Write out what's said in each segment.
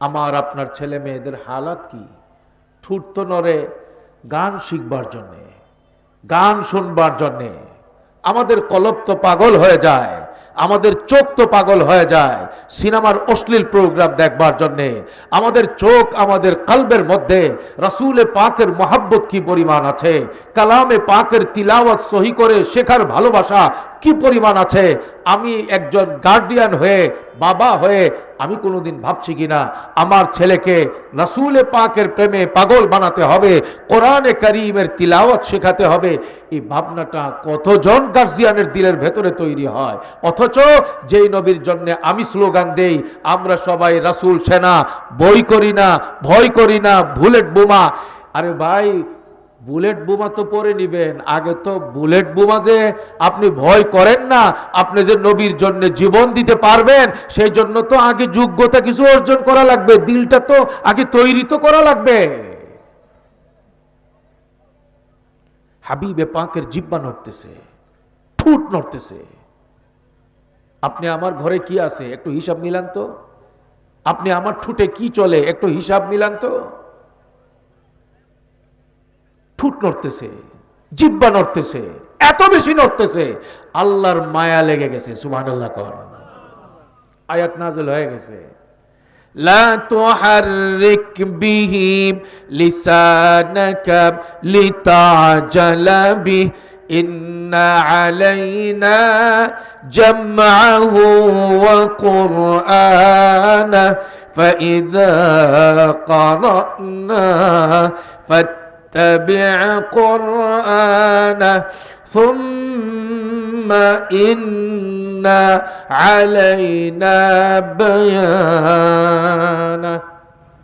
আমার আপনার ছেলে মেয়েদের হালাত কি? ঠুট নড়ে, গান শিখবার জন্যে, গান শুনবার জন্যে। আমাদের কলব তো পাগল হয়ে যায়। আমাদের চোখ তো পাগল হয়ে যায়। সিনেমার অশ্লীল প্রোগ্রাম দেখবার জন্যে। আমাদের চোখ আমাদের কালবের মধ্যে রাসূলে পাকের মহাব্বত কি পরিমাণ আছে? কালামে পাকের তিলাওয়াত সহি করে শেখার ভালোবাসা কি পরিমাণ আছে? আমি একজন গার্ডিয়ান হয়ে, বাবা হয়ে আমি কোনোদিন ভাবছি কিনা? আমার ছেলেকে রাসূলে পাকের প্রেমে পাগল বানাতে হবে, কোরআনে করিমের তিলাওয়াত শেখাতে হবে। এই ভাবনাটা কতজন গার্জিয়ানের দিলের ভেতরে তৈরি হয়? অথচ যেই নবীর জন্য আমি স্লোগান দেই, আমরা সবাই রাসূল, সেনা, বই করি না, ভয় করি না, বুলেট বোমা। আরে ভাই, বুলেট বোমা তো পরে নিবেন, আগে তো বুলেট বোমা যে আপনি ভয় করেন না, আপনি যে নবীর জন্য জীবন দিতে পারবেন, সেই জন্য তো আগে যোগ্যতা কিছু অর্জন করা লাগবে, দিলটা তো আগে তৈরি তো করা লাগবে। হাবিবে পাকের জিব্বা নড়তেছে, ঠুট নড়তেছে। আপনি আমার ঘরে কি আছে? একটু হিসাব মিলান তো। আপনি আমার ঠুটে কি চলে? একটু হিসাব মিলান তো। ঠুট নড়তেছে, জিব্বা নড়তেছে, এত বেশি নড়তেছে, আল্লাহর মায়া লেগে গেছে সুমান আল্লাহ কর। আয়াত নাজল হয়ে গেছে। লা তুহাররিক বিহি লিসানাকা লিতাজালা বিহি إن علينا جمعه وقرآنه فإذا قرأنا فاتبع قرآنه ثم إن علينا بيانه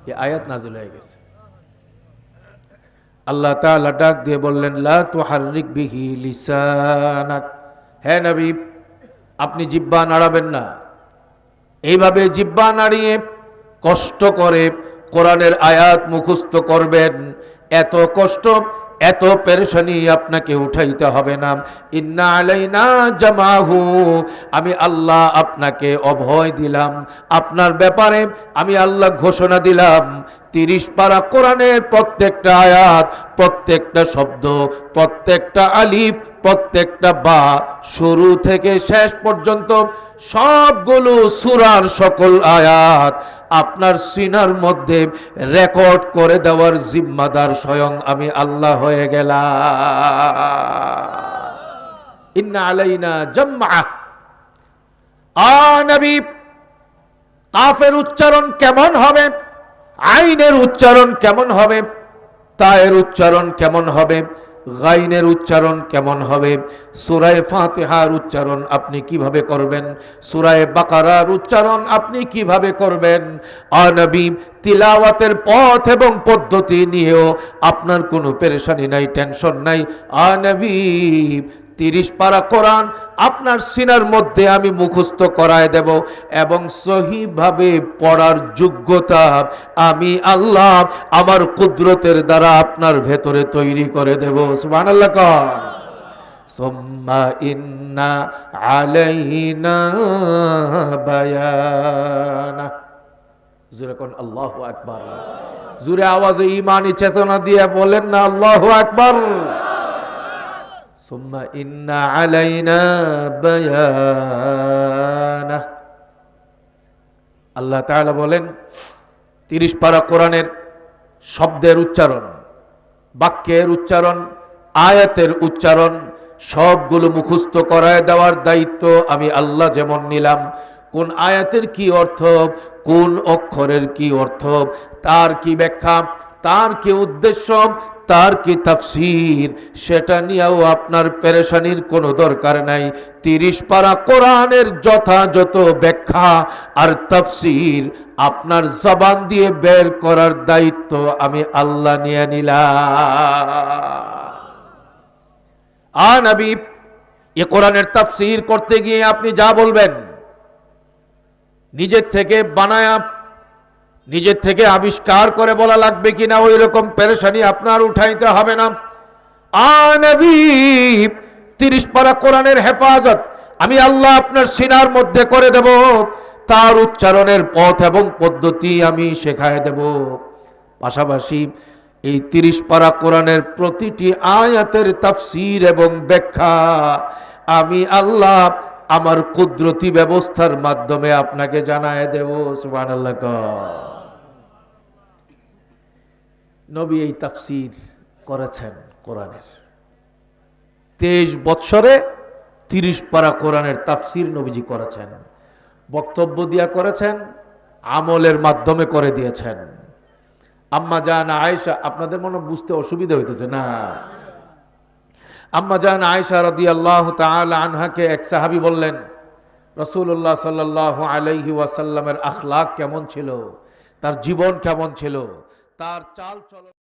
এই আয়াত নাজিল হয়ে গেছে আল্লাহ তাআলা ডাক দিয়ে বললেন, লা তুহাররিক বিহি লিসানাক। হে নবী, আপনি জিব্বা নাড়াবেন না। এইভাবে জিব্বা নাড়িয়ে কষ্ট করে কোরআনের আয়াত মুখস্থ করবেন। এত কষ্ট, এত পেরেশানি আপনাকে উঠাইতে হবে না। ইন্না আলাইনা জামাহু। আমি আল্লাহ আপনাকে অভয় দিলাম। আপনার ব্যাপারে আমি আল্লাহ ঘোষণা দিলাম। তিরিশ পারা কোরআনের প্রত্যেকটা আয়াত, প্রত্যেকটা শব্দ, প্রত্যেকটা আলিফ, প্রত্যেকটা বা, শুরু থেকে শেষ পর্যন্ত সবগুলো সুরার সকল আয়াত আপনার সিনার মধ্যে রেকর্ড করে দেওয়ার জিম্মাদার স্বয়ং আমি আল্লাহ হয়ে গেলাম। আ নবী, কাফের উচ্চারণ কেমন হবে? আইনের উচ্চারণ কেমন হবে? তায়ের উচ্চারণ কেমন হবে? গাইনের উচ্চারণ কেমন হবে? সুরায় ফাতেহার উচ্চারণ আপনি কীভাবে করবেন? সুরায় বাকারার উচ্চারণ আপনি কীভাবে করবেন? অনবী তিলাওয়াতের পথ এবং পদ্ধতি নিয়েও আপনার কোনো পেরেশানি নাই, টেনশন নাই। অনবী তিরিশ পারা কোরআন আপনার সিনার মধ্যে আমি মুখস্থ করায় দেব এবং সহিভাবে পড়ার যোগ্যতা আমি আল্লাহ আমার কুদরতের দ্বারা আপনার ভেতরে তৈরি করে দেব। আল্লাহ সোম্মা ইন্না আলাইনা বায়ানা। জুরে কোন আল্লাহ জুরে আওয়াজে ইমানি চেতনা দিয়ে বলেন না, আল্লাহ আকবার। সুম্মা ইন্না আলাইনা আল্লাহ তাআলা বলেন, তিরিশ পারা কোরআনের শব্দের উচ্চারণ, বাক্যের উচ্চারণ, আয়াতের উচ্চারণ, সবগুলো মুখস্থ করায় দেওয়ার দায়িত্ব আমি আল্লাহ যেমন নিলাম। কোন আয়াতের কি অর্থ, কোন অক্ষরের কি অর্থ, তার কি ব্যাখ্যা, তার কি উদ্দেশ্য তার কি তাফসির? সেটা নিয়েও আপনার পেরেশানির কোনো দরকার নাই। তিরিশ পারা কোরআনের যথাযথ ব্যাখ্যা আর তাফসির আপনার জবান দিয়ে বের করার দায়িত্ব আমি আল্লাহ নিয়ে নিলাম। এ কোরআনের তাফসির করতে গিয়ে আপনি যা বলবেন, নিজের থেকে বানায়া নিজের থেকে আবিষ্কার করে বলা লাগবে কিনা ওই রকম পেরেশানি আপনার উঠাইতে হবে না। আনবী তিরিশ পারা কোরআনের হেফাজত, আমি আল্লাহ আপনার সিনার মধ্যে করে দেব। তার উচ্চারণের পথ এবং পদ্ধতি আমি শেখায় দেব। পাশাপাশি এই তিরিশ পারা কোরআনের প্রতিটি আয়াতের তাফসির এবং ব্যাখ্যা আমি আল্লাহ আমার কুদরতি ব্যবস্থার মাধ্যমে আপনাকে জানায় দেব সুবান আল্লাহ নবী এই তাফসির করেছেন কোরআনের। তেইশ বৎসরে তিরিশ পারা কোরআনের তাফসির নবীজি করেছেন, বক্তব্য দিয়া করেছেন, আমলের মাধ্যমে করে দিয়েছেন। আম্মা জান আয়েশা, আপনাদের মনে বুঝতে অসুবিধা হইতেছে না। আম্মা জান আয়েশা রদি আল্লাহ আনহাকে এক সাহাবি বললেন রসুল্লাহ সাল্লাহ আলাইহি ওয়াসাল্লামের আখলাক কেমন ছিল? তার জীবন কেমন ছিল? তার চাল চলন